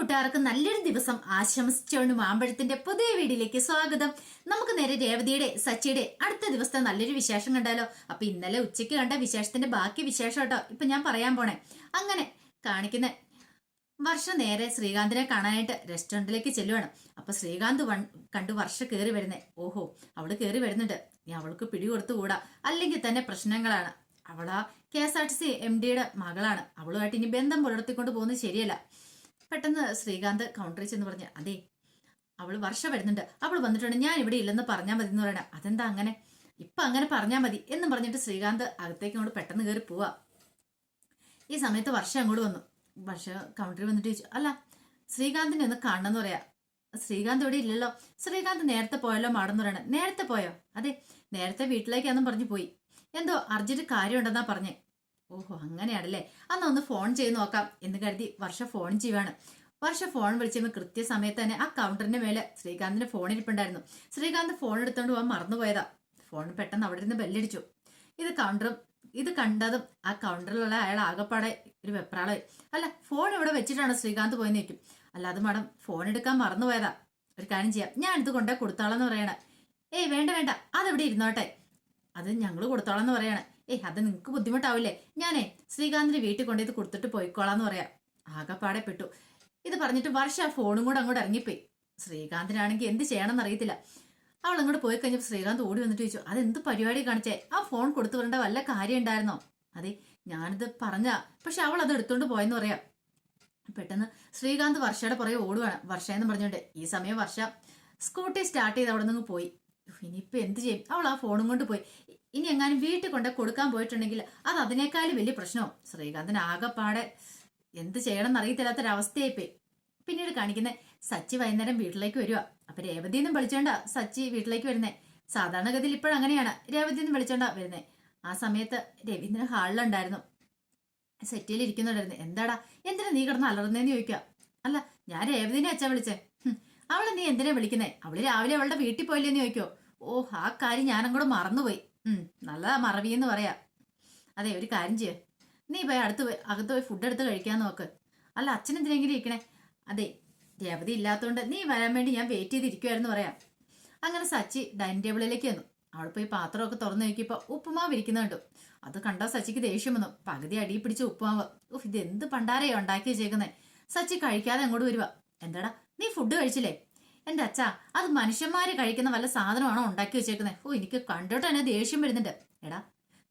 കൂട്ടുകാർക്ക് നല്ലൊരു ദിവസം ആശംസിച്ചുകൊണ്ട് മാമ്പഴത്തിന്റെ പുതിയ വീഡിയോയിലേക്ക് സ്വാഗതം. നമുക്ക് നേരെ രേവതിയുടെ സച്ചിയുടെ അടുത്ത ദിവസത്തെ നല്ലൊരു വിശേഷം കണ്ടാലോ? അപ്പൊ ഇന്നലെ ഉച്ചയ്ക്ക് കണ്ട വിശേഷത്തിന്റെ ബാക്കി വിശേഷം കേട്ടോ. ഇപ്പൊ ഞാൻ പറയാൻ പോണേ. അങ്ങനെ കാണിക്കുന്ന വർഷ നേരെ ശ്രീകാന്തിനെ കാണാനായിട്ട് റെസ്റ്റോറന്റിലേക്ക് ചെല്ലുവാണ്. അപ്പൊ ശ്രീകാന്ത് വൺ കണ്ടു വർഷ കയറി വരുന്നേ. ഓഹോ അവൾ കയറി വരുന്നുണ്ട്. നീ അവൾക്ക് പിടി കൂടാ. അല്ലെങ്കിൽ തന്നെ പ്രശ്നങ്ങളാണ്. അവളാ K S R T C M ഡിയുടെ മകളാണ്. അവളുമായിട്ട് ഇനി ബന്ധം പുലർത്തിക്കൊണ്ട് പോകുന്നത് ശരിയല്ല. പെട്ടെന്ന് ശ്രീകാന്ത് കൗണ്ടറിൽ ചെന്ന് പറഞ്ഞു അതെ അവൾ വർഷ വരുന്നുണ്ട്. അവൾ വന്നിട്ടുണ്ട്. ഞാൻ ഇവിടെ ഇല്ലെന്ന് പറഞ്ഞാൽ മതി എന്ന് പറയണം. അതെന്താ അങ്ങനെ? ഇപ്പൊ അങ്ങനെ പറഞ്ഞാൽ മതി എന്ന് പറഞ്ഞിട്ട് ശ്രീകാന്ത് അകത്തേക്ക് അങ്ങോട്ട് പെട്ടെന്ന് കയറി പോവാ. ഈ സമയത്ത് വർഷം അങ്ങോട്ട് വന്നു. വർഷ കൗണ്ടറിൽ വന്നിട്ട് ചോദിച്ചു അല്ല ശ്രീകാന്തിനെ ഒന്ന് കാണണമെന്ന് പറയാ. ശ്രീകാന്ത് ഇവിടെ ഇല്ലല്ലോ. ശ്രീകാന്ത് നേരത്തെ പോയല്ലോ മാടെന്ന് പറയണേ. നേരത്തെ പോയോ? അതെ നേരത്തെ വീട്ടിലേക്കാന്നും പറഞ്ഞു പോയി. എന്തോ അർജന്റ് കാര്യമുണ്ടെന്നാ പറഞ്ഞേ. ഓഹോ അങ്ങനെയാണല്ലേ. അന്ന് ഒന്ന് ഫോൺ ചെയ്ത് നോക്കാം എന്ന് കരുതി വർഷ ഫോൺ ചെയ്യുവാണ്. വർഷ ഫോൺ വിളിച്ചപ്പോൾ കൃത്യസമയത്ത് തന്നെ ആ കൗണ്ടറിന്റെ മേലെ ശ്രീകാന്തിന്റെ ഫോൺ ഇരിപ്പുണ്ടായിരുന്നു. ശ്രീകാന്ത് ഫോൺ എടുത്തോണ്ട് പോകാൻ മറന്നുപോയതാ. ഫോൺ പെട്ടെന്ന് അവിടെ നിന്ന് ബെല്ലടിച്ചു. ഇത് കൗണ്ടറും ഇത് കണ്ടതും ആ കൗണ്ടറിലുള്ള അയാൾ ആകപ്പാടെ ഒരു വെപ്രാളായി. അല്ല ഫോൺ ഇവിടെ വെച്ചിട്ടാണ് ശ്രീകാന്ത് പോയി നിൽക്കും അല്ലാതെ മാഡം ഫോൺ എടുക്കാൻ മറന്നുപോയതാ. ഒരു കാര്യം ചെയ്യാം. ഞാൻ ഇത് കൊണ്ടേ കൊടുത്തോളാന്ന് പറയണേ. ഏയ് വേണ്ട വേണ്ട. അതെവിടെ ഇരുന്നോട്ടെ? അത് ഞങ്ങൾ കൊടുത്തോളാം എന്ന് പറയണേ. ഏയ് അത് നിങ്ങൾക്ക് ബുദ്ധിമുട്ടാവില്ലേ? ഞാനേ ശ്രീകാന്തിന് വീട്ടിൽ കൊണ്ടുപോയി കൊടുത്തിട്ട് പോയിക്കോളാന്ന് പറയാം. ആകെപ്പാടെ പെട്ടു. ഇത് പറഞ്ഞിട്ട് വർഷ ആ ഫോണും കൂടെ അങ്ങോട്ട് ഇറങ്ങിപ്പോയി. ശ്രീകാന്തിനാണെങ്കിൽ എന്ത് ചെയ്യണമെന്ന് അറിയത്തില്ല. അവൾ അങ്ങോട്ട് പോയി കഴിഞ്ഞപ്പോൾ ശ്രീകാന്ത് ഓടി വന്നിട്ട് ചോദിച്ചു അതെന്ത് പരിപാടി കാണിച്ചേ? ആ ഫോൺ കൊടുത്തു വരേണ്ട വല്ല കാര്യം ഉണ്ടായിരുന്നോ? അതെ ഞാനിത് പറഞ്ഞ പക്ഷെ അവൾ അത് എടുത്തോണ്ട് പോയെന്ന് പറയാം. പെട്ടെന്ന് ശ്രീകാന്ത് വർഷയുടെ പുറകെ ഓടുവാണ്. വർഷ എന്ന് പറഞ്ഞുകൊണ്ട് ഈ സമയം വർഷ സ്കൂട്ടി സ്റ്റാർട്ട് ചെയ്ത് അവിടെ നിന്ന് പോയി. ഇനിയിപ്പോൾ ഇനിയിപ്പോ എന്ത് ചെയ്യും? അവൾ ആ ഫോണും കൊണ്ട് പോയി. ഇനി എങ്ങാനും വീട്ടിൽ കൊണ്ട് കൊടുക്കാൻ പോയിട്ടുണ്ടെങ്കിൽ അത് അതിനേക്കാളും വലിയ പ്രശ്നവും. ശ്രീകാന്തിന് ആകെപ്പാടെ എന്ത് ചെയ്യണം എന്നറിയത്തില്ലാത്തൊരവസ്ഥയായി പോയി പിന്നീട് കാണിക്കുന്നത് സച്ചി വൈകുന്നേരം വീട്ടിലേക്ക് വരിക അപ്പൊ രേവതി എന്നും വിളിച്ചോണ്ട സച്ചി വീട്ടിലേക്ക് വരുന്നേ. സാധാരണഗതിയിൽ ഇപ്പോഴങ്ങനെയാണ് രേവതി എന്നും വിളിച്ചോണ്ട വരുന്നേ. ആ സമയത്ത് രവീന്ദ്രൻ ഹാളിലുണ്ടായിരുന്നു. സെറ്റിയിൽ ഇരിക്കുന്നുണ്ടായിരുന്നു. എന്താടാ? എന്തിനാ നീ കിടന്ന് അലറുന്നേന്ന് ചോദിക്കുക. അല്ല ഞാൻ രേവതിനെ അച്ഛൻ വിളിച്ചേ. അവളെ നീ എന്തിനാ വിളിക്കുന്നേ? അവൾ രാവിലെ അവളുടെ വീട്ടിൽ പോയില്ലേന്ന് ചോദിക്കോ ഓ ആ കാര്യം ഞാനങ്ങോട്ട് മറന്നുപോയി. ഉം നല്ലതാ എന്ന് പറയാ. അതെ ഒരു കാര്യം ചെയ്യ. നീ പോയി അടുത്ത് പോയി അകത്ത് പോയി ഫുഡ് എടുത്ത് കഴിക്കാൻ നോക്ക്. അല്ല അച്ഛൻ എന്തിനെങ്കിലും ഇരിക്കണേ? അതെ രേവതി ഇല്ലാത്തതുകൊണ്ട് നീ വരാൻ വേണ്ടി ഞാൻ വെയിറ്റ് ചെയ്തിരിക്കുവായിരുന്നു പറയാം. അങ്ങനെ സച്ചി ഡൈനിങ് ടേബിളിലേക്ക് വന്നു അവിടെ പോയി പാത്രമൊക്കെ തുറന്നു നോക്കിയപ്പോൾ ഉപ്പുമാവ് ഇരിക്കുന്നുണ്ട് അത് കണ്ടാൽ സച്ചിക്ക് ദേഷ്യം വന്നു. പകുതി അടി പിടിച്ച ഉപ്പുമാവ്. ഉഫ് ഇത് എന്ത് പണ്ടാരയോ ഉണ്ടാക്കി ചേക്കുന്നേ സച്ചി കഴിക്കാതെ അങ്ങോട്ട് വരുവാ. എന്താടാ നീ ഫുഡ് കഴിച്ചില്ലേ? എന്റെ അച്ഛാ അത് മനുഷ്യന്മാര് കഴിക്കുന്ന വല്ല സാധനമാണോ ഉണ്ടാക്കി വെച്ചേക്കുന്നത് ഓ എനിക്ക് കണ്ടോട്ട് തന്നെ ദേഷ്യം വരുന്നുണ്ട്. എടാ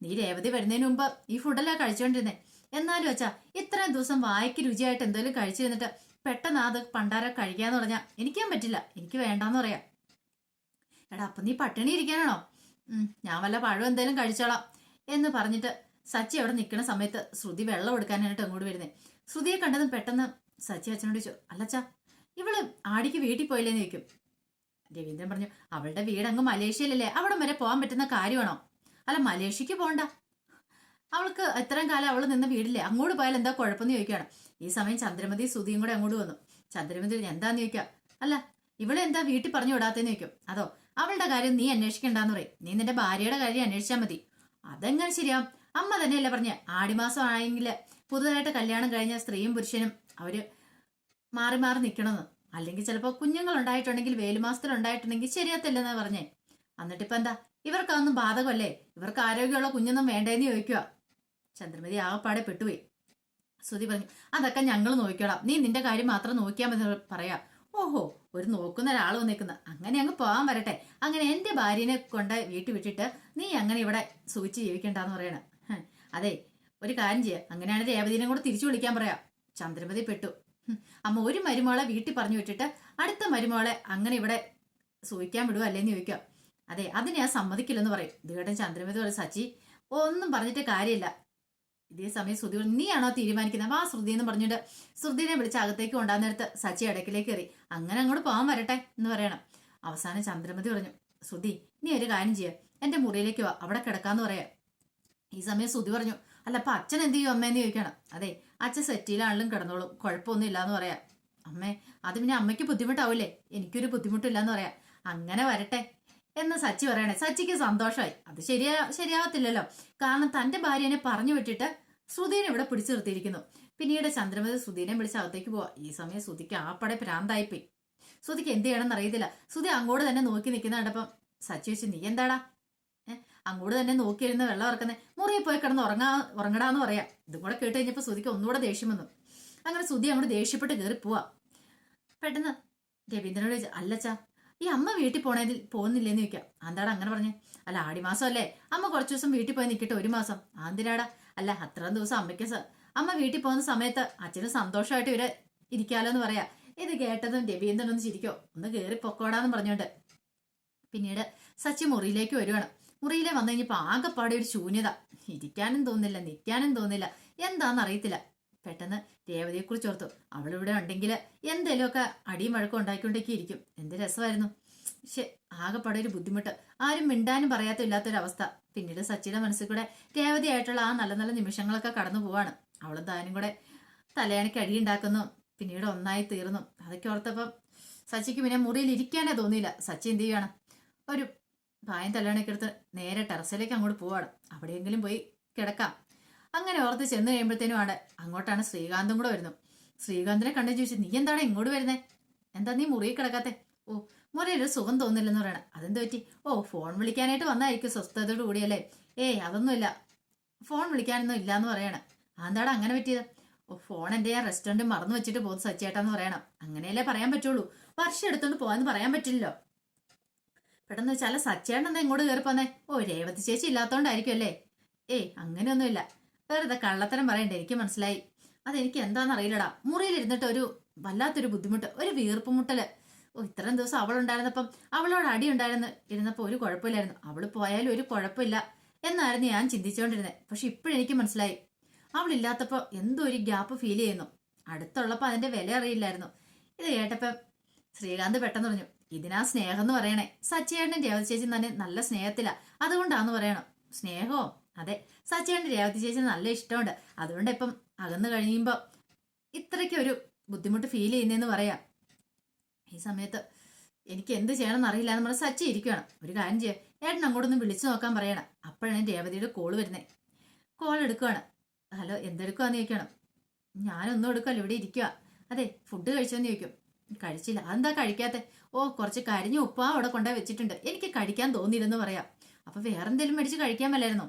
നീ രേവതി വരുന്നതിന് മുമ്പ് ഈ ഫുഡല്ലേ കഴിച്ചുകൊണ്ടിരുന്നേ എന്നാലും അച്ഛാ ഇത്രയും ദിവസം വായിക്ക് രുചിയായിട്ട് എന്തെങ്കിലും കഴിച്ചിരുന്നിട്ട് പെട്ടെന്ന് അത് പണ്ടാര കഴിക്കാന്ന് പറഞ്ഞാ എനിക്കാൻ പറ്റില്ല. എനിക്ക് വേണ്ടാന്ന് പറയാം. എടാ അപ്പൊ നീ പട്ടിണി ഇരിക്കാനാണോ? ഞാൻ വല്ല പഴം എന്തേലും കഴിച്ചോളാം എന്ന് പറഞ്ഞിട്ട് സച്ചി അവിടെ നിൽക്കുന്ന സമയത്ത് ശ്രുതി വെള്ളം എടുക്കാനായിട്ട് അങ്ങോട്ട് വരുന്നേ. ശ്രുതിയെ കണ്ടതും പെട്ടെന്ന് സച്ചി അച്ഛനോട് ചോദിച്ചു അല്ലച്ചാ ഇവൾ ആടിക്ക് വീട്ടിൽ പോയില്ലേന്ന് ചോദിക്കും. രവീന്ദ്രൻ പറഞ്ഞു അവളുടെ വീട് അങ്ങ് മലേഷ്യയിലല്ലേ അവിടെ വരെ പോകാൻ പറ്റുന്ന കാര്യമാണോ? അല്ല മലേഷ്യക്ക് പോണ്ട. അവൾക്ക് ഇത്രയും കാലം അവൾ നിന്ന വീടില്ലേ അങ്ങോട്ട് പോയാൽ എന്താ കുഴപ്പമെന്ന് ചോദിക്കുകയാണ്. ഈ സമയം ചന്ദ്രമതി സുധിയും കൂടെ അങ്ങോട്ട് വന്നു. ചന്ദ്രമതി എന്താന്ന് ചോദിക്കാം അല്ല ഇവളെ എന്താ വീട്ടിൽ പറഞ്ഞു വിടാത്തേന്ന് ചോദിക്കും. അതോ അവളുടെ കാര്യം നീ അന്വേഷിക്കണ്ടെന്ന് പറയും. നീ നിന്റെ ഭാര്യയുടെ കാര്യം അന്വേഷിച്ചാൽ മതി. അതെങ്ങനെ ശരിയാ അമ്മ തന്നെയല്ലേ പറഞ്ഞ ആടിമാസം ആയെങ്കിൽ പുതുതായിട്ട് കല്യാണം കഴിഞ്ഞ സ്ത്രീയും പുരുഷനും അവർ മാറി മാറി നിൽക്കണമെന്ന് അല്ലെങ്കിൽ ചിലപ്പോൾ കുഞ്ഞുങ്ങൾ ഉണ്ടായിട്ടുണ്ടെങ്കിൽ വേലുമാസത്തിൽ ഉണ്ടായിട്ടുണ്ടെങ്കിൽ ശരിയാത്തില്ലെന്നാ പറഞ്ഞേ. എന്നിട്ടിപ്പോ എന്താ? ഇവർക്കൊന്നും ബാധകമല്ലേ? ഇവർക്ക് ആരോഗ്യമുള്ള കുഞ്ഞൊന്നും വേണ്ടേന്ന് ചോദിക്കുക. ചന്ദ്രമതി ആകപ്പാടെ പെട്ടുപോയി. ശ്രുതി പറഞ്ഞു അതൊക്കെ ഞങ്ങൾ നോക്കിക്കോളാം. നീ നിന്റെ കാര്യം മാത്രം നോക്കിയാൽ മതി പറയാം. ഓഹോ ഒരു നോക്കുന്ന ഒരാൾ വന്നേക്കുന്ന. അങ്ങനെ അങ്ങ് പോകാൻ വരട്ടെ. അങ്ങനെ എന്റെ ഭാര്യനെ കൊണ്ട് വീട്ടിൽ വിട്ടിട്ട് നീ അങ്ങനെ ഇവിടെ സൂചിച്ച് ജീവിക്കണ്ടെന്ന് പറയണ. അതെ ഒരു കാര്യം ചെയ്യാം. അങ്ങനെയാണ് രേവതിനെ കൂടെ തിരിച്ചു വിളിക്കാൻ പറയാം. ചന്ദ്രമതി പെട്ടു. അമ്മ ഒരു മരുമോളെ വീട്ടിൽ പറഞ്ഞു വിട്ടിട്ട് അടുത്ത മരുമോളെ അങ്ങനെ ഇവിടെ സൂഹിക്കാൻ വിടുക അല്ലേന്ന് ചോദിക്കാം അതെ അതിന് ഞാൻ സമ്മതിക്കില്ലെന്ന് പറയും. ഇതുകേട്ടൻ ചന്ദ്രമതി പറയും സച്ചി ഒന്നും പറഞ്ഞിട്ട് കാര്യമില്ല. ഇതേ സമയം ശ്രുതി നീയാണോ തീരുമാനിക്കുന്നത്? വാ ശ്രുതി എന്ന് പറഞ്ഞിട്ട് ശ്രുതിനെ വിളിച്ച് അകത്തേക്ക് കൊണ്ടാൻ നേരത്ത് സച്ചി ഇടയ്ക്കിലേക്ക് കയറി. അങ്ങനെ അങ്ങോട്ട് പോകാൻ വരട്ടെ എന്ന് പറയണം. അവസാനം ചന്ദ്രമതി പറഞ്ഞു ശ്രുതി നീ ഒരു കാര്യം ചെയ്യുക എന്റെ മുറിയിലേക്ക് വാ അവിടെ കിടക്കാന്ന് പറയാം. ഈ സമയം ശ്രുതി പറഞ്ഞു അല്ല അപ്പൊ അച്ഛൻ എന്ത് ചെയ്യും അമ്മേന്ന് ചോദിക്കണം. അതെ അച്ഛൻ സെറ്റിയിലാണെങ്കിലും കിടന്നോളും. കുഴപ്പമൊന്നും ഇല്ലാന്ന് പറയാം. അമ്മേ അത് പിന്നെ അമ്മയ്ക്ക് ബുദ്ധിമുട്ടാവില്ലേ എനിക്കൊരു ബുദ്ധിമുട്ടില്ലാന്ന് പറയാം. അങ്ങനെ വരട്ടെ. എന്ന് സച്ചി പറയണേ. സച്ചിക്ക് സന്തോഷമായി അത് ശരിയാ ശരിയാവത്തില്ലല്ലോ. കാരണം തന്റെ ഭാര്യനെ പറഞ്ഞു വിട്ടിട്ട് ശ്രുതിനെ ഇവിടെ പിടിച്ചു നിർത്തിയിരിക്കുന്നു. പിന്നീട് ചന്ദ്രമതി സുധീനെ വിളിച്ച് അകത്തേക്ക് പോവാ. ഈ സമയം സുധിക്ക് ആപ്പടെ ഭ്രാന്തായിപ്പോയി. സുധിക്ക് എന്ത് ചെയ്യണമെന്ന് അറിയത്തില്ല. സുധി അങ്ങോട്ട് തന്നെ നോക്കി നിൽക്കുന്ന കണ്ടപ്പം സച്ചി വെച്ച് നീ എന്താടാ? അങ്ങോട്ട് തന്നെ നോക്കിയിരുന്ന് വെള്ളം ഇറക്കുന്നേ. മുറിയിൽ പോയി കിടന്ന് ഉറങ്ങാ ഉറങ്ങടാന്ന് പറയാം. ഇതും കൂടെ കേട്ട് കഴിഞ്ഞപ്പോൾ സുധിക്ക് ഒന്നുകൂടെ ദേഷ്യം വന്നു. അങ്ങനെ സുധി അങ്ങോട്ട് ദേഷ്യപ്പെട്ട് കയറി പോവാ. പെട്ടെന്ന് രവീന്ദ്രനോട് ചോദിച്ചു അല്ലച്ചാ ഈ അമ്മ വീട്ടിൽ പോണതിൽ പോകുന്നില്ലെന്ന് ചോദിക്കാം. അന്താടാ അങ്ങനെ പറഞ്ഞു? അല്ല ആടിമാസം അല്ലേ അമ്മ കുറച്ച് ദിവസം വീട്ടിൽ പോയി നിൽക്കട്ടെ ഒരു മാസം. ആന്തിനാടാ അല്ല അത്രയും ദിവസം അമ്മയ്ക്ക് അമ്മ വീട്ടിൽ പോകുന്ന സമയത്ത് അച്ഛന് സന്തോഷമായിട്ട് ഇവരെ ഇരിക്കാലോ എന്ന് പറയാ. ഇത് കേട്ടതും രവീന്ദ്രൻ ഒന്ന് ചിരിക്കോ. ഒന്ന് കയറി പൊക്കോടാന്ന് പറഞ്ഞോണ്ട്. പിന്നീട് സച്ചി മുറിയിലേക്ക് വരുവാണ്. മുറിയിലെ വന്നു കഴിഞ്ഞപ്പോൾ ആകെപ്പാടെ ഒരു ശൂന്യത. ഇരിക്കാനും തോന്നില്ല നിൽക്കാനും തോന്നില്ല എന്താണെന്ന് അറിയത്തില്ല. പെട്ടെന്ന് രേവതിയെ കുറിച്ച് ഓർത്തു അവളിവിടെ ഉണ്ടെങ്കിൽ എന്തേലുമൊക്കെ അടിയും വഴക്കം ഉണ്ടാക്കിക്കൊണ്ടേക്ക് ഇരിക്കും എന്ത് രസമായിരുന്നു. പക്ഷെ ആകെപ്പാടെ ഒരു ബുദ്ധിമുട്ട്. ആരും മിണ്ടാനും പറയാത്ത ഇല്ലാത്തൊരവസ്ഥ പിന്നീട് സച്ചിയുടെ മനസ്സിൽ കൂടെ രേവതിയായിട്ടുള്ള ആ നല്ല നല്ല നിമിഷങ്ങളൊക്കെ കടന്നു പോവാണ്. അവളും താനും കൂടെ തലയാണിക്ക് അടിയുണ്ടാക്കുന്നു. പിന്നീട് ഒന്നായി തീർന്നു. അതൊക്കെ ഓർത്തപ്പം സച്ചിക്ക് പിന്നെ മുറിയിൽ ഇരിക്കാനേ തോന്നിയില്ല. സച്ചി എന്ത് ചെയ്യണം ഒരു പായം തലയാണിക്ക് എടുത്ത് നേരെ ടെറസിലേക്ക് അങ്ങോട്ട് പോവാണ്. അവിടെയെങ്കിലും പോയി കിടക്കാം. അങ്ങനെ ഓർത്ത് ചെന്ന് കഴിയുമ്പോഴത്തേനും ആണ് അങ്ങോട്ടാണ് ശ്രീകാന്തും കൂടെ വരുന്നു ശ്രീകാന്തിനെ കണ്ടു ചോദിച്ചു നീ എന്താണ് ഇങ്ങോട്ട് വരുന്നേ? എന്താ നീ മുറിയിൽ കിടക്കാത്തെ? ഓ മുറിയിൽ ഒരു സുഖം തോന്നില്ലെന്ന് പറയണം. അതെന്ത് പറ്റി? ഓ ഫോൺ വിളിക്കാനായിട്ട് വന്നായിരിക്കും സ്വസ്ഥതയോട് കൂടിയല്ലേ ഏയ് അതൊന്നുമില്ല ഫോൺ വിളിക്കാനൊന്നും ഇല്ല എന്ന് പറയണം. അതെന്താടാ അങ്ങനെ പറ്റിയത്? ഓ ഫോൺ എന്റെ ഞാൻ റെസ്റ്റോറന്റ് മറന്നു വെച്ചിട്ട് പോകുന്നത് സച്ചേട്ടാന്ന് പറയണം. അങ്ങനെയല്ലേ പറയാൻ പറ്റുള്ളൂ. വർഷം എടുത്തോണ്ട് പോകാന്ന് പറയാൻ പറ്റില്ലല്ലോ. പെട്ടെന്ന് വെച്ചാൽ സച്ചേട്ടൻ എന്താ ഇങ്ങോട്ട് കയറി ഓ രേവതി ചേച്ചി ഇല്ലാത്തോണ്ടായിരിക്കും അല്ലേ? ഏയ് അങ്ങനെയൊന്നുമില്ല. വെറുതെ കള്ളത്തരം പറയണ്ടേ? എനിക്ക് മനസ്സിലായി. അതെനിക്ക് എന്താണെന്ന് അറിയില്ലടാ. മുറിയിലിരുന്നിട്ട് ഒരു വല്ലാത്തൊരു ബുദ്ധിമുട്ട് ഒരു വീർപ്പ് മുട്ടൽ. ഓ ഇത്രയും ദിവസം അവളുണ്ടായിരുന്നപ്പം അവളോട് അടി ഉണ്ടായിരുന്നു. ഇരുന്നപ്പോൾ ഒരു കുഴപ്പമില്ലായിരുന്നു. അവൾ പോയാലും ഒരു കുഴപ്പമില്ല എന്നായിരുന്നു ഞാൻ ചിന്തിച്ചുകൊണ്ടിരുന്നത് പക്ഷെ ഇപ്പോഴെനിക്ക് മനസ്സിലായി. അവളില്ലാത്തപ്പോൾ എന്തോ ഒരു ഗ്യാപ്പ് ഫീൽ ചെയ്യുന്നു. അടുത്തുള്ളപ്പോൾ അതിന്റെ വില അറിയില്ലായിരുന്നു. ഇത് കേട്ടപ്പം ശ്രീകാന്ത് പെട്ടെന്ന് പറഞ്ഞു ഇതിനാ സ്നേഹം എന്ന് പറയണേ. സച്ചിയേട്ടനും രേവതി ചേച്ചി തന്നെ നല്ല സ്നേഹത്തിലാ. അതുകൊണ്ടാന്ന് പറയണം. സ്നേഹമോ അതെ. സച്ചേട്ടൻ രേവതി ചേച്ചി നല്ല ഇഷ്ടമുണ്ട്. അതുകൊണ്ട് ഇപ്പം അകന്നു കഴിയുമ്പോൾ ഇത്രയ്ക്ക് ഒരു ബുദ്ധിമുട്ട് ഫീൽ ചെയ്യുന്നതെന്ന് പറയാം. ഈ സമയത്ത് എനിക്ക് എന്ത് ചെയ്യണമെന്ന് അറിയില്ല നമ്മൾ സച്ചി ഇരിക്കുകയാണ് ഒരു കാര്യം ചെയ്യാം. ഏട്ടൻ അങ്ങോട്ടൊന്ന് വിളിച്ചു നോക്കാൻ പറയണം. അപ്പോഴാണ് രേവതിയുടെ കോൾ വരുന്നത് കോൾ എടുക്കുകയാണ് ഹലോ എന്തെടുക്കുവാന്ന് ചോദിക്കണം. ഞാനൊന്നും എടുക്കല്ലോ ഇവിടെ ഇരിക്കുക അതെ ഫുഡ് കഴിച്ചോന്ന് ചോദിക്കും. കഴിച്ചില്ല. അതെന്താ കഴിക്കാത്തെ? ഓ കുറച്ച് കരിഞ്ഞ ഉപ്പ അവിടെ കൊണ്ടു വെച്ചിട്ടുണ്ട്. എനിക്ക് കഴിക്കാൻ തോന്നിയില്ലെന്ന് പറയാം. അപ്പൊ വേറെന്തെങ്കിലും മേടിച്ച് കഴിക്കാൻ മേലായിരുന്നോ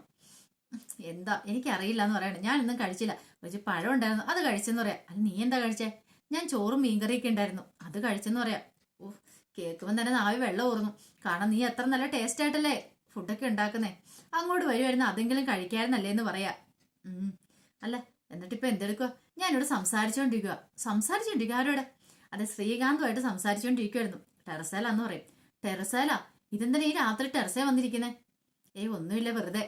എന്താ? എനിക്കറിയില്ല എന്ന് പറയണം ഞാൻ ഇന്നും കഴിച്ചില്ല. കുറച്ച് പഴം ഉണ്ടായിരുന്നു. അത് കഴിച്ചെന്ന് പറയാം. അത് നീ എന്താ കഴിച്ചേ? ഞാൻ ചോറും മീൻകറിയൊക്കെ ഉണ്ടായിരുന്നു. അത് കഴിച്ചെന്ന് പറയാം. ഓ കേൾക്കുമ്പോൾ തന്നെ നാവി വെള്ളം ഊർന്നു. കാരണം നീ എത്ര നല്ല ടേസ്റ്റ് ആയിട്ടല്ലേ ഫുഡൊക്കെ ഉണ്ടാക്കുന്നേ? അങ്ങോട്ട് വരുമായിരുന്നു അതെങ്കിലും കഴിക്കായിരുന്നല്ലേ എന്ന് പറയാ. അല്ല എന്നിട്ടിപ്പോ എന്തെടുക്കുക ഞാനിവിടെ സംസാരിച്ചുകൊണ്ടിരിക്കുക സംസാരിച്ചുകൊണ്ടിരിക്കുക ആരോടെ? അതെ ശ്രീകാന്തുമായിട്ട് സംസാരിച്ചുകൊണ്ടിരിക്കുമായിരുന്നു ടെറസേല എന്ന് പറയും. ടെറസേല ഇതെന്തിനാ ഈ രാത്രി ടെറസേ വന്നിരിക്കുന്നേ? ഏയ് ഒന്നുമില്ല വെറുതെ.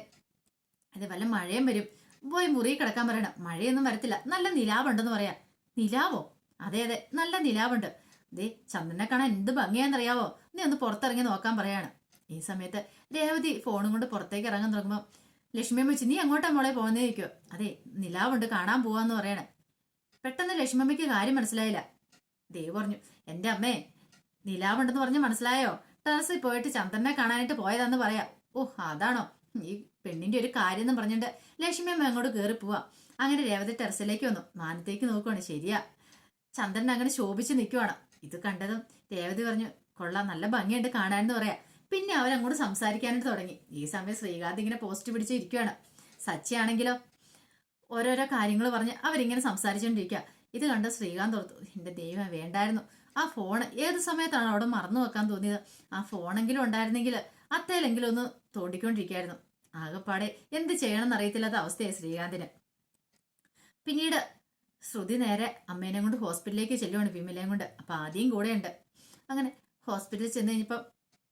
അതെ വല്ല മഴയും വരും. പോയി മുറി കിടക്കാൻ പറയണം. മഴയൊന്നും വരത്തില്ല. നല്ല നിലാവുണ്ടെന്ന് പറയാം. നിലാവോ? അതെ അതെ നല്ല നിലാവുണ്ട്. ദേ ചന്ദ്രനെ കാണാൻ എന്ത് ഭംഗിയാന്നറിയാവോ നീ ഒന്ന് പുറത്തിറങ്ങി നോക്കാൻ പറയാണ്. ഈ സമയത്ത് രേവതി ഫോണും കൊണ്ട് പുറത്തേക്ക് ഇറങ്ങാൻ തുടങ്ങുമ്പോൾ ലക്ഷ്മിയമ്മ വെച്ച് നീ അങ്ങോട്ടാ മോളെ പോകുന്നേ ചോദിക്കോ അതെ നിലാവുണ്ട് കാണാൻ പോവാന്ന് പറയണേ. പെട്ടെന്ന് ലക്ഷ്മിയമ്മയ്ക്ക് കാര്യം മനസ്സിലായില്ല. ദേവ് പറഞ്ഞു എന്റെ അമ്മേ നിലാവുണ്ടെന്ന് പറഞ്ഞ് മനസ്സിലായോ? ടെറസിൽ പോയിട്ട് ചന്ദ്രനെ കാണാനായിട്ട് പോയതാന്ന് പറയാ. ഓ അതാണോ? ഈ പെണ്ണിന്റെ ഒരു കാര്യം എന്ന് പറഞ്ഞിട്ട് ലക്ഷ്മിയമ്മ അങ്ങോട്ട് കയറി പോവാ. അങ്ങനെ രേവതി ടെറസിലേക്ക് വന്നു. മാനത്തേക്ക് നോക്കുവാണ് ശരിയാ. ചന്ദ്രൻ അങ്ങനെ ശോഭിച്ച് നിൽക്കുവാണ് ഇത് കണ്ടതും രേവതി പറഞ്ഞു കൊള്ളാം നല്ല ഭംഗിയുണ്ട് കാണാനെന്ന് പറയാ. പിന്നെ അവരങ്ങോട്ട് സംസാരിക്കാനായിട്ട് തുടങ്ങി. ഈ സമയം ശ്രീകാന്ത് ഇങ്ങനെ പോസ്റ്റ് പിടിച്ച് സച്ചിയാണെങ്കിലോ സച്ചി ഓരോരോ കാര്യങ്ങൾ പറഞ്ഞ് അവരിങ്ങനെ സംസാരിച്ചുകൊണ്ടിരിക്കുക ഇത് കണ്ട ശ്രീകാന്ത് ഓർത്തു എന്റെ ദൈവം വേണ്ടായിരുന്നു. ആ ഫോൺ ഏത് സമയത്താണ് അവിടെ മറന്നു വെക്കാൻ തോന്നിയത്? ആ ഫോണെങ്കിലും ഉണ്ടായിരുന്നെങ്കിൽ അത്തേലെങ്കിലും ഒന്ന് തോണ്ടിക്കൊണ്ടിരിക്കുകയായിരുന്നു ആകെപ്പാടെ എന്ത് ചെയ്യണമെന്ന് അറിയത്തില്ലാത്ത അവസ്ഥയായി ശ്രീകാന്തിന്. പിന്നീട് ശ്രുതി നേരെ അമ്മേനെ കൊണ്ട് ഹോസ്പിറ്റലിലേക്ക് ചെല്ലുവാണ് വിമലയും കൊണ്ട്. അപ്പൊ ആദ്യം കൂടെയുണ്ട്. അങ്ങനെ ഹോസ്പിറ്റലിൽ ചെന്ന് കഴിഞ്ഞപ്പോൾ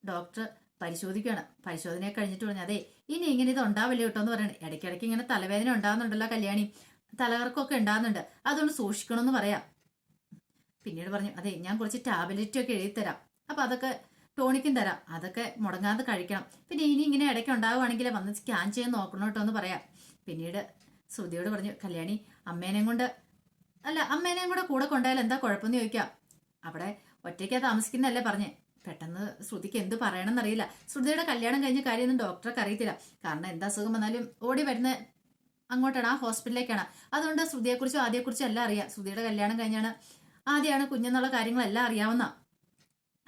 ഡോക്ടർ പരിശോധിക്കുകയാണ്. പരിശോധനയൊക്കെ കഴിഞ്ഞിട്ട് പറഞ്ഞു അതെ ഇനി ഇങ്ങനെ ഇത് ഉണ്ടാവില്ല കേട്ടോ എന്ന് പറയണേ. ഇടയ്ക്കിടയ്ക്ക് ഇങ്ങനെ തലവേദന ഉണ്ടാകുന്നുണ്ടല്ലോ കല്യാണി. തലകർക്കൊക്കെ ഉണ്ടാകുന്നുണ്ട്. അതുകൊണ്ട് സൂക്ഷിക്കണമെന്ന് പറയാം. പിന്നീട് പറഞ്ഞു അതെ ഞാൻ കുറച്ച് ടാബ്ലറ്റ് ഒക്കെ എഴുതി തരാം അപ്പൊ അതൊക്കെ ടോണിക്കും തരാം. അതൊക്കെ മുടങ്ങാതെ കഴിക്കണം. പിന്നെ ഇനി ഇങ്ങനെ ഇടയ്ക്ക് ഉണ്ടാവുകയാണെങ്കിൽ വന്ന് സ്കാൻ ചെയ്യാൻ നോക്കണം കേട്ടോ എന്ന് പറയാം. പിന്നീട് ശ്രുതിയോട് പറഞ്ഞു കല്യാണി അമ്മേനെയും കൊണ്ട് അല്ല അമ്മേനെയും കൂടെ കൂടെ കൊണ്ടായാലും എന്താ കുഴപ്പമെന്ന് ചോദിക്കാം. അവിടെ ഒറ്റയ്ക്കാ താമസിക്കുന്നതല്ലേ പറഞ്ഞേ. പെട്ടെന്ന് ശ്രുതിക്ക് എന്ത് പറയണമെന്നറിയില്ല. ശ്രുതിയുടെ കല്യാണം കഴിഞ്ഞ കാര്യമൊന്നും ഡോക്ടർക്ക് അറിയത്തില്ല. കാരണം എന്താ അസുഖം വന്നാലും ഓടി വരുന്ന അങ്ങോട്ടാണ് ആ ഹോസ്പിറ്റലിലേക്കാണ്. അതുകൊണ്ട് ശ്രുതിയെക്കുറിച്ചും ആദ്യയെക്കുറിച്ചും എല്ലാം അറിയാം. ശ്രുതിയുടെ കല്യാണം കഴിഞ്ഞാണ് ആദ്യമാണ് കുഞ്ഞെന്നുള്ള കാര്യങ്ങളെല്ലാം അറിയാവുന്ന.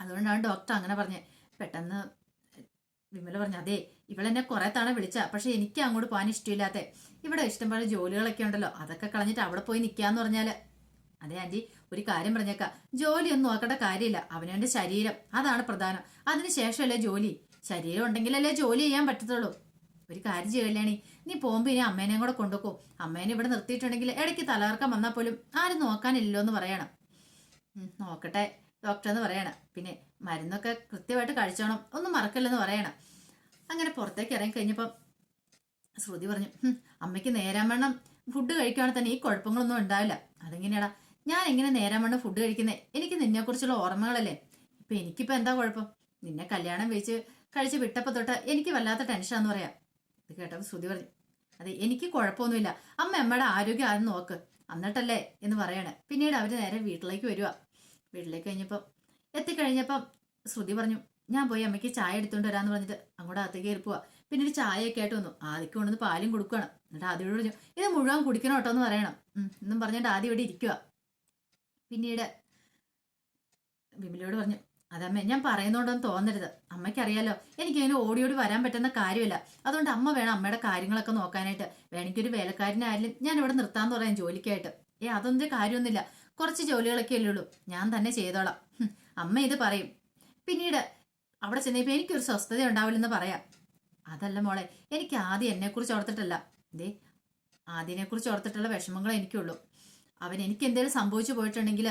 അതുകൊണ്ടാണ് ഡോക്ടർ അങ്ങനെ പറഞ്ഞത് പെട്ടെന്ന് വിമല പറഞ്ഞു അതെ ഇവളെന്നെ കുറെ തവണ വിളിച്ച പക്ഷെ എനിക്ക് അങ്ങോട്ട് പോകാൻ ഇഷ്ടമില്ലാത്ത ഇവിടെ ഇഷ്ടംപോലെ ജോലികളൊക്കെ ഉണ്ടല്ലോ. അതൊക്കെ കളഞ്ഞിട്ട് അവിടെ പോയി നിൽക്കാന്ന് പറഞ്ഞാൽ. അതെ ആന്റി ഒരു കാര്യം പറഞ്ഞേക്കാം. ജോലിയൊന്നും നോക്കേണ്ട കാര്യമില്ല. അവനവന്റെ ശരീരം. അതാണ് പ്രധാനം. അതിനുശേഷമല്ലേ ജോലി? ശരീരം ഉണ്ടെങ്കിലല്ലേ ജോലി ചെയ്യാൻ പറ്റത്തുള്ളൂ. ഒരു കാര്യം ചെയ്യല്ലേണി നീ പോകുമ്പോ ഇനി അമ്മേനെയും കൂടെ കൊണ്ടുപോകും അമ്മേനെ ഇവിടെ നിർത്തിയിട്ടുണ്ടെങ്കിൽ ഇടയ്ക്ക് തലകർക്കം വന്നാൽ പോലും ആരും നോക്കാനില്ലല്ലോ എന്ന് പറയണം നോക്കട്ടെ ഡോക്ടർ എന്ന് പറയണം. പിന്നെ മരുന്നൊക്കെ കൃത്യമായിട്ട് കഴിച്ചോണം. ഒന്നും മറക്കല്ലെന്ന് പറയണം. അങ്ങനെ പുറത്തേക്ക് ഇറങ്ങി കഴിഞ്ഞപ്പം ശ്രുതി പറഞ്ഞു അമ്മയ്ക്ക് നേരം വണ്ണം ഫുഡ് കഴിക്കുകയാണെങ്കിൽ തന്നെ ഈ കുഴപ്പങ്ങളൊന്നും ഉണ്ടാവില്ല. അതെങ്ങനെയാടാ? ഞാൻ എങ്ങനെ നേരം വണ്ണം ഫുഡ് കഴിക്കുന്നേ? എനിക്ക് നിന്നെക്കുറിച്ചുള്ള ഓർമ്മകളല്ലേ? ഇപ്പൊ എനിക്കിപ്പോ എന്താ കുഴപ്പം? നിന്നെ കല്യാണം വെച്ച് കഴിച്ച് വിട്ടപ്പോ തൊട്ട് എനിക്ക് വല്ലാത്ത ടെൻഷനാന്ന് പറയാം. ഇത് കേട്ടപ്പോൾ ശ്രുതി പറഞ്ഞു അതെ എനിക്ക് കുഴപ്പമൊന്നുമില്ല. അമ്മ അമ്മയുടെ ആരോഗ്യം ആരും നോക്ക്. എന്നിട്ടല്ലേ എന്ന് പറയണേ. പിന്നീട് അവർ നേരെ വീട്ടിലേക്ക് വരിക വീട്ടിലേക്ക് കഴിഞ്ഞപ്പം എത്തിക്കഴിഞ്ഞപ്പം ശ്രുതി പറഞ്ഞു ഞാൻ പോയി അമ്മയ്ക്ക് ചായ എടുത്തുകൊണ്ട് വരാമെന്ന് പറഞ്ഞിട്ട് അങ്ങോട്ട് അകത്തേക്ക് പോവാ. പിന്നെ ഒരു ചായയൊക്കെ ആയിട്ട് വന്നു. ആദ്യം കൊണ്ടുവന്ന് പാലും കൊടുക്കുകയാണ് എന്നിട്ട് ആദ്യം പറഞ്ഞു ഇത് മുഴുവൻ കുടിക്കണം കേട്ടോ എന്ന് പറയണം. എന്നും പറഞ്ഞിട്ട് ആദ്യം ഇവിടെ ഇരിക്കുക പിന്നീട് വിമലയോട് പറഞ്ഞു അതമ്മേ ഞാൻ പറയുന്നോണ്ടൊന്നും തോന്നരുത്. അമ്മയ്ക്കറിയാലോ എനിക്കതിന് ഓടിയോടി ഓടി ഓടി വരാൻ പറ്റുന്ന കാര്യമില്ല. അതുകൊണ്ട് അമ്മ വേണം അമ്മയുടെ കാര്യങ്ങളൊക്കെ നോക്കാനായിട്ട്. വേണമെങ്കിൽ ഒരു വേലക്കാരനായാലും ഞാൻ ഇവിടെ നിർത്താന്ന് പറയാം ജോലിക്കായിട്ട്. ഏ അതൊന്നും കാര്യമൊന്നുമില്ല. കുറച്ച് ജോലികളൊക്കെ അല്ലേ ഉള്ളൂ. ഞാൻ തന്നെ ചെയ്തോളാം. അമ്മ ഇത് പറയും. പിന്നീട് അവിടെ ചെന്നപ്പോ എനിക്കൊരു സ്വസ്ഥത ഉണ്ടാവില്ലെന്ന് പറയാം. അതല്ല മോളെ എനിക്ക് ആദ്യം എന്നെക്കുറിച്ച് ഓർത്തിട്ടല്ല. ദേ ആദ്യനെക്കുറിച്ച് ഓർത്തിട്ടുള്ള വിഷമങ്ങൾ എനിക്കുള്ളൂ. അവൻ എനിക്ക് എന്തെങ്കിലും സംഭവിച്ചു പോയിട്ടുണ്ടെങ്കിൽ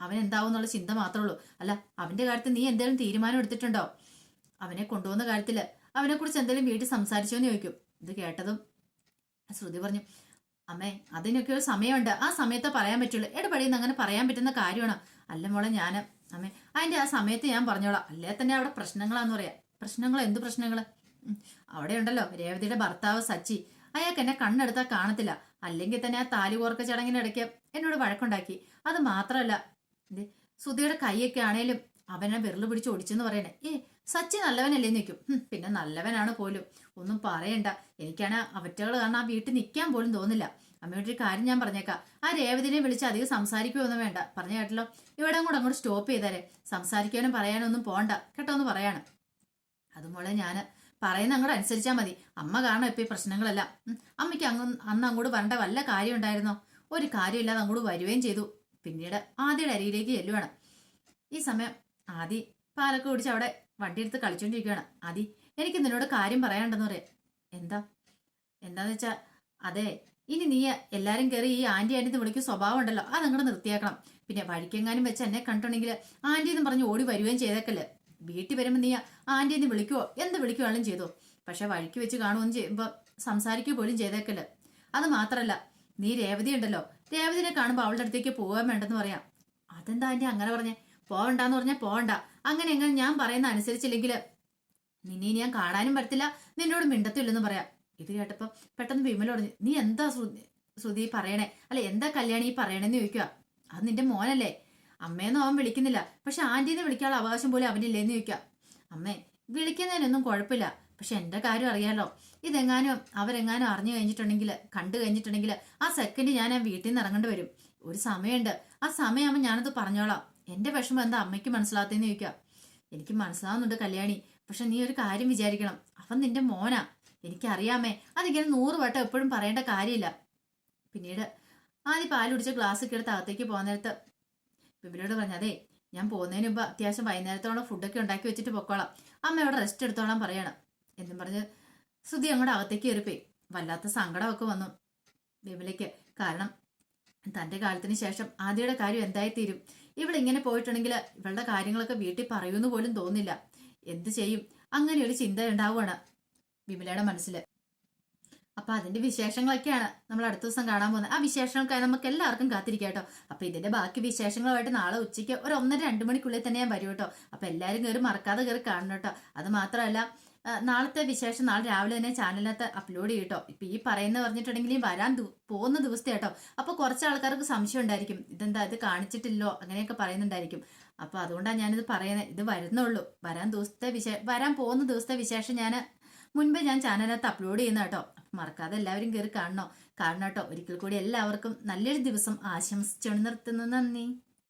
അവൻ എന്താവും എന്നുള്ള ചിന്ത മാത്രമേ ഉള്ളൂ അല്ല അവന്റെ കാര്യത്തിൽ നീ എന്തെങ്കിലും തീരുമാനം എടുത്തിട്ടുണ്ടോ? അവനെ കൊണ്ടുപോകുന്ന കാര്യത്തിൽ അവനെക്കുറിച്ച് എന്തെങ്കിലും വീട്ടിൽ സംസാരിച്ചോ എന്ന് ചോദിക്കും. ഇത് കേട്ടതും ശ്രുതി പറഞ്ഞു അമ്മേ അതിനൊക്കെ ഒരു സമയമുണ്ട്. ആ സമയത്ത് പറയാൻ പറ്റുള്ളൂ. ഇടപെടിയെന്ന് അങ്ങനെ പറയാൻ പറ്റുന്ന കാര്യമാണ്? അല്ല മോളെ ഞാൻ അമ്മേ അതിന്റെ ആ സമയത്ത് ഞാൻ പറഞ്ഞോളാം. അല്ലേ തന്നെ അവിടെ പ്രശ്നങ്ങളാന്ന് പറയാ. പ്രശ്നങ്ങൾ എന്ത് പ്രശ്നങ്ങൾ അവിടെ ഉണ്ടല്ലോ രേവതിയുടെ ഭർത്താവ് സച്ചി. അയാൾക്ക് എന്നെ കണ്ണെടുത്താൽ കാണത്തില്ല. അല്ലെങ്കിൽ തന്നെ ആ താലി കോർക്ക ചടങ്ങിനിടയ്ക്ക് എന്നോട് വഴക്കുണ്ടാക്കി. അത് മാത്രമല്ല ഇത് സുധിയുടെ കൈയൊക്കെ ആണേലും അവനെ വിരൽ പിടിച്ച് ഒടിച്ചെന്ന് പറയണേ. ഏ സച്ചി നല്ലവനല്ലേ? നിൽക്കും പിന്നെ നല്ലവനാണ് പോലും. ഒന്നും പറയണ്ട. എനിക്കാണ് അവറ്റകൾ കാരണം ആ വീട്ടിൽ നിൽക്കാൻ പോലും തോന്നില്ല. അമ്മയുടെ ഒരു കാര്യം ഞാൻ പറഞ്ഞേക്കാം. ആ രേവതിനെ വിളിച്ച് അധികം സംസാരിക്കുകയൊന്നും വേണ്ട. പറഞ്ഞു കേട്ടല്ലോ? ഇവിടെ കൂടെ അങ്ങോട്ട് സ്റ്റോപ്പ് ചെയ്താലേ സംസാരിക്കാനും പറയാനും ഒന്നും പോണ്ട. കേട്ടോ എന്ന് പറയാണ്. അതുപോലെ ഞാൻ പറയുന്ന അങ്ങോട്ട് അനുസരിച്ചാൽ മതി. അമ്മ കാണാം ഇപ്പം ഈ പ്രശ്നങ്ങളെല്ലാം. അമ്മയ്ക്ക് അങ്ങ് അന്ന് അങ്ങോട്ട് വരേണ്ട വല്ല കാര്യം ഉണ്ടായിരുന്നോ? ഒരു കാര്യമില്ലാതെ അങ്ങോട്ട് വരികയും ചെയ്തു. പിന്നീട് ആദ്യയുടെ അരിയിലേക്ക് ചെല്ലുവാണ്. ഈ സമയം ആദി പാലൊക്കെ കുടിച്ച് അവിടെ വണ്ടി എടുത്ത് കളിച്ചോണ്ടിരിക്കുകയാണ് ആദി എനിക്ക് നിന്നോട് കാര്യം പറയാനുണ്ടെന്ന് പറയാം. എന്താ? എന്താന്ന് വെച്ചാ അതെ ഇനി നീ എല്ലാരും കയറി ഈ ആന്റി ആന്റി എന്ന് വിളിക്കുന്ന സ്വഭാവം ഉണ്ടല്ലോ അത് അങ്ങോട്ട് നിർത്തിയാക്കണം. പിന്നെ വഴിക്കെങ്ങാനും വെച്ച് എന്നെ കണ്ടിട്ടുണ്ടെങ്കിൽ ആന്റി എന്ന് പറഞ്ഞ് ഓടി വരികയും ചെയ്തേക്കല്ലേ. വീട്ടിൽ വരുമ്പോൾ നീ ആന്റി എന്ന് വിളിക്കുവോ? എന്ത് വിളിക്കുവാളും ചെയ്തോ. പക്ഷെ വഴിക്ക് വെച്ച് കാണുകയും ചെയ്യുമ്പോൾ സംസാരിക്കുക പോലും ചെയ്തേക്കല്ലേ. അത് മാത്രല്ല നീ രേവതി ഉണ്ടല്ലോ രേവതിനെ കാണുമ്പോൾ അവളുടെ അടുത്തേക്ക് പോകാൻ വേണ്ടെന്ന് പറയാം. അതെന്താ ആന്റി അങ്ങനെ പറഞ്ഞേ? പോവണ്ടെന്ന് പറഞ്ഞാൽ പോവണ്ട. അങ്ങനെ എങ്ങനെ ഞാൻ പറയുന്ന അനുസരിച്ചില്ലെങ്കിൽ നിന്നെ ഞാൻ കാണാനും പറ്റത്തില്ല നിന്നോട് മിണ്ടത്തില്ലെന്ന് പറയാം. ഇത് കേട്ടപ്പോ പെട്ടെന്ന് വിമലോട് നീ എന്താ ശ്രുതി പറയണേ? അല്ല എന്താ കല്യാണി പറയണേന്ന് ചോദിക്കുക. അത് നിന്റെ മോനല്ലേ? അമ്മയെന്നും അവൻ വിളിക്കുന്നില്ല. പക്ഷെ ആന്റീനെ വിളിക്കാനുള്ള അവകാശം പോലും അവനില്ലേന്ന് ചോദിക്കുക. അമ്മേ വിളിക്കുന്നതിനൊന്നും കുഴപ്പമില്ല. പക്ഷെ എന്റെ കാര്യം അറിയാലോ. ഇതെങ്ങാനും അവരെങ്ങാനും അറിഞ്ഞു കഴിഞ്ഞിട്ടുണ്ടെങ്കിൽ കണ്ടു കഴിഞ്ഞിട്ടുണ്ടെങ്കിൽ ആ സെക്കൻഡ് ഞാൻ ആ വീട്ടിൽ നിന്ന് ഇറങ്ങേണ്ടി വരും. ഒരു സമയമുണ്ട്. ആ സമയമാകുമ്പോൾ ഞാനത് പറഞ്ഞോളാം. എന്റെ വിഷമം എന്താ അമ്മയ്ക്ക് മനസ്സിലാത്തേന്ന് ചോദിക്കുക എനിക്ക് മനസ്സിലാവുന്നുണ്ട് കല്യാണി. പക്ഷെ നീ ഒരു കാര്യം വിചാരിക്കണം. അവൻ നിന്റെ മോനാ. എനിക്കറിയാമേ. അതിങ്ങനെ നൂറ് വട്ടം എപ്പോഴും പറയേണ്ട കാര്യമില്ല. പിന്നീട് ആദ്യം പാൽ കുടിച്ച ഗ്ലാസ് ഒക്കെ എടുത്ത് അകത്തേക്ക് പോകുന്ന നേരത്ത് ബിബിനോട് പറഞ്ഞു അതെ ഞാൻ പോകുന്നതിന് മുമ്പ് അത്യാവശ്യം വൈകുന്നേരത്തോളം ഫുഡൊക്കെ ഉണ്ടാക്കി വെച്ചിട്ട് പൊക്കോളാം. അമ്മ ഇവിടെ റെസ്റ്റ് എടുത്തോളാം പറയണം. എന്നും പറഞ്ഞ് ശ്രുതി അങ്ങോട്ട് അകത്തേക്ക് കയറിപ്പോയി. വല്ലാത്ത സങ്കടമൊക്കെ വന്നു വിമലയ്ക്ക്. കാരണം തന്റെ കാലത്തിന് ശേഷം ആദ്യയുടെ കാര്യം എന്തായി തീരും ഇവളിങ്ങനെ പോയിട്ടുണ്ടെങ്കിൽ ഇവളുടെ കാര്യങ്ങളൊക്കെ വീട്ടിൽ പറയുമെന്ന് പോലും തോന്നില്ല എന്ത് ചെയ്യും? അങ്ങനെ ഒരു ചിന്ത ഉണ്ടാവുകയാണ് വിമലയുടെ മനസ്സിൽ അപ്പൊ അതിന്റെ വിശേഷങ്ങളൊക്കെയാണ് നമ്മൾ അടുത്ത ദിവസം കാണാൻ പോകുന്നത്. ആ വിശേഷങ്ങൾക്കായി നമുക്ക് എല്ലാവർക്കും കാത്തിരിക്കാം കേട്ടോ. അപ്പൊ ഇതിന്റെ ബാക്കി വിശേഷങ്ങളുമായിട്ട് നാളെ ഉച്ചയ്ക്ക് ഒരു ഒന്നര രണ്ട് മണിക്കുള്ളിൽ തന്നെ ഞാൻ വരും കേട്ടോ. അപ്പൊ എല്ലാവരും കയറി മറക്കാതെ കയറി കാണണം കേട്ടോ. അത് മാത്രമല്ല നാളത്തെ വിശേഷം നാളെ രാവിലെ തന്നെ ചാനലിനകത്ത് അപ്ലോഡ് ചെയ്യട്ടോ. ഇപ്പൊ ഈ പറയുന്ന പറഞ്ഞിട്ടുണ്ടെങ്കിൽ വരാൻ പോകുന്ന ദിവസത്തെ കേട്ടോ അപ്പൊ കുറച്ച് ആൾക്കാർക്ക് സംശയം ഉണ്ടായിരിക്കും. ഇതെന്താ ഇത് കാണിച്ചിട്ടില്ലോ? അങ്ങനെയൊക്കെ പറയുന്നുണ്ടായിരിക്കും. അപ്പൊ അതുകൊണ്ടാണ് ഞാനിത് പറയുന്നത് ഇത് വരുന്നുള്ളൂ. വരാൻ ദിവസത്തെ വിശേഷം വരാൻ പോകുന്ന ദിവസത്തെ വിശേഷം ഞാൻ മുൻപേ ഞാൻ ചാനലിനകത്ത് അപ്ലോഡ് ചെയ്യുന്ന കേട്ടോ. മറക്കാതെ എല്ലാവരും കയറി കാണണോ. കാണണം കേട്ടോ. ഒരിക്കൽ കൂടി എല്ലാവർക്കും നല്ലൊരു ദിവസം ആശംസിച്ചു നിർത്തുന്നു നന്ദി.